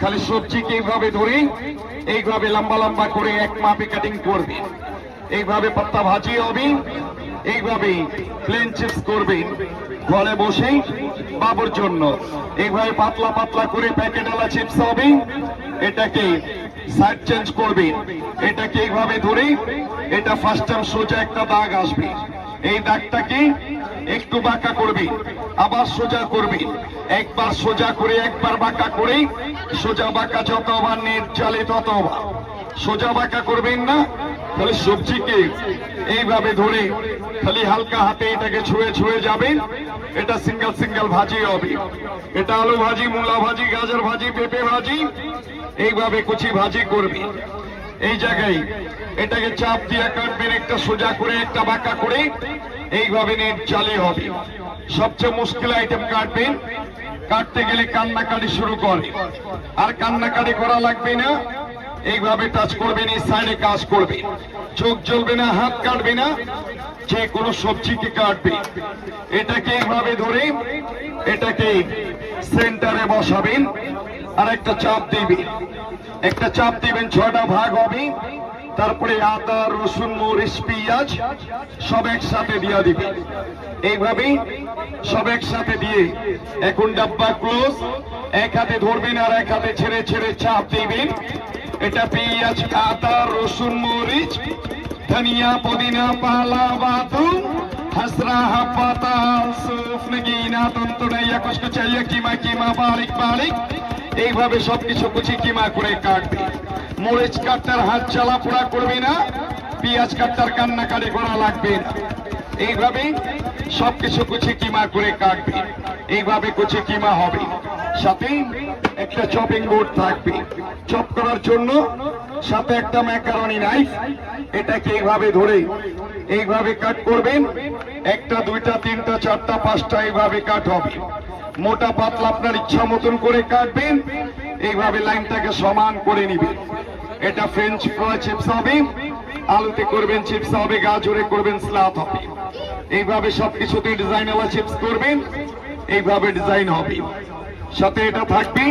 খালি সবজিকে এইভাবে ধরে? এইভাবে লম্বা লম্বা করে এক মাপে কাটিং করবে। এইভাবে পাত্তা ভাজি হবে। এইভাবে প্লেন চিপস করবেন ঘরে বসে বাবুর জন্য। এইভাবে পাতলা পাতলা করে প্যাকেটওয়ালা চিপস হবে। এটাকে সাইড চেঞ্জ করবেন এটাকে এইভাবে ধরে? এটা ফার্স্ট টাইম সোজা একটা দাগ আসবে। এই দাগটাকে একটু বাঁকা করবে। আবার সোজা করবে। একবার সোজা করে, একবার বাঁকা করে। সোজা বাঁকা যতবার নেট চালে ততবার সোজা বাঁকা করবেন না? তাহলে সবজিকে এইভাবে ধরে খালি হালকা হাতে এটাকে ছুঁয়ে ছুঁয়ে যাবেন এটা সিঙ্গেল সিঙ্গেল ভাজি হবে। এটা আলু ভাজি, মূলা ভাজি, গাজর ভাজি, পেঁপে ভাজি, এইভাবে কুচি ভাজি করবে। এই জায়গায় এটাকে চাপ দিয়ে কাটবেন একটা সোজা করে, একটা বাঁকা করে, এইভাবে নেট চালে হবে। সবচেয়ে মুশকিল আইটেম কাটবেন, কাটতে গেলে কান্নাকাটি শুরু করে। আর কান্নাকাটি করা লাগবে না। এইভাবে টাচ করবেন এই সাইডে কাজ করবে। চোখ জ্বলবে না, হাত কাটবে না, যে কোনো সবজিকে কাটবে। এটাকে এইভাবে ধরে, এটাকে সেন্টারে বসাবেন, আর একটা চাপ দিবেন। একটা চাপ দিবেন ছটা ভাগ হবে। তারপরে আদা, রসুন, মরিচ, পেঁয়াজ, সব একসাথে দিয়ে দিবে এইভাবে সব একসাথে দিয়ে এখন ডাব্বা ক্লোজ এক হাতে ধরবেন আর এক হাতে ছেড়ে ছেড়ে চাপ দিবেন। এটা পেঁয়াজ, আদা, রসুন, মরিচ, ধনিয়া, পদিনা, পালা বাতুন চাইয়া কিমা কিমা, বারিক বারিক, এইভাবে সবকিছু কুচি, কিমা করে মরিচ হাত চালা পোড়া না, পেঁয়াজ করা লাগবে এইভাবে সবকিছু কুচি, কিমা করে কাটবি। এইভাবে কুচি, কিমা হবে। সাথে একটা চপিং বোর্ড থাকবে। চপ করার জন্য সাথে একটা ম্যাকারনি নাইফ এটাকে এইভাবে ধরে এইভাবে কাট করবেন। একটা, দুইটা, তিনটা, চারটা, পাঁচটা এইভাবে কাট হবে। মোটা পাতলা আপনার ইচ্ছা মতন করে কাটবেন, এইভাবে লাইনটাকে সমান করে নিবেন। এটা ফ্রেঞ্চ ফ্রাই চিপস হবে, আলুতে করবেন চিপস হবে, গাজরে করবেন স্লাদ হবে। এইভাবে সবকিছুতে ডিজাইন ডিজাইনওয়ালা চিপস করবেন, এইভাবে ডিজাইন হবে। সাথে এটা থাকবে।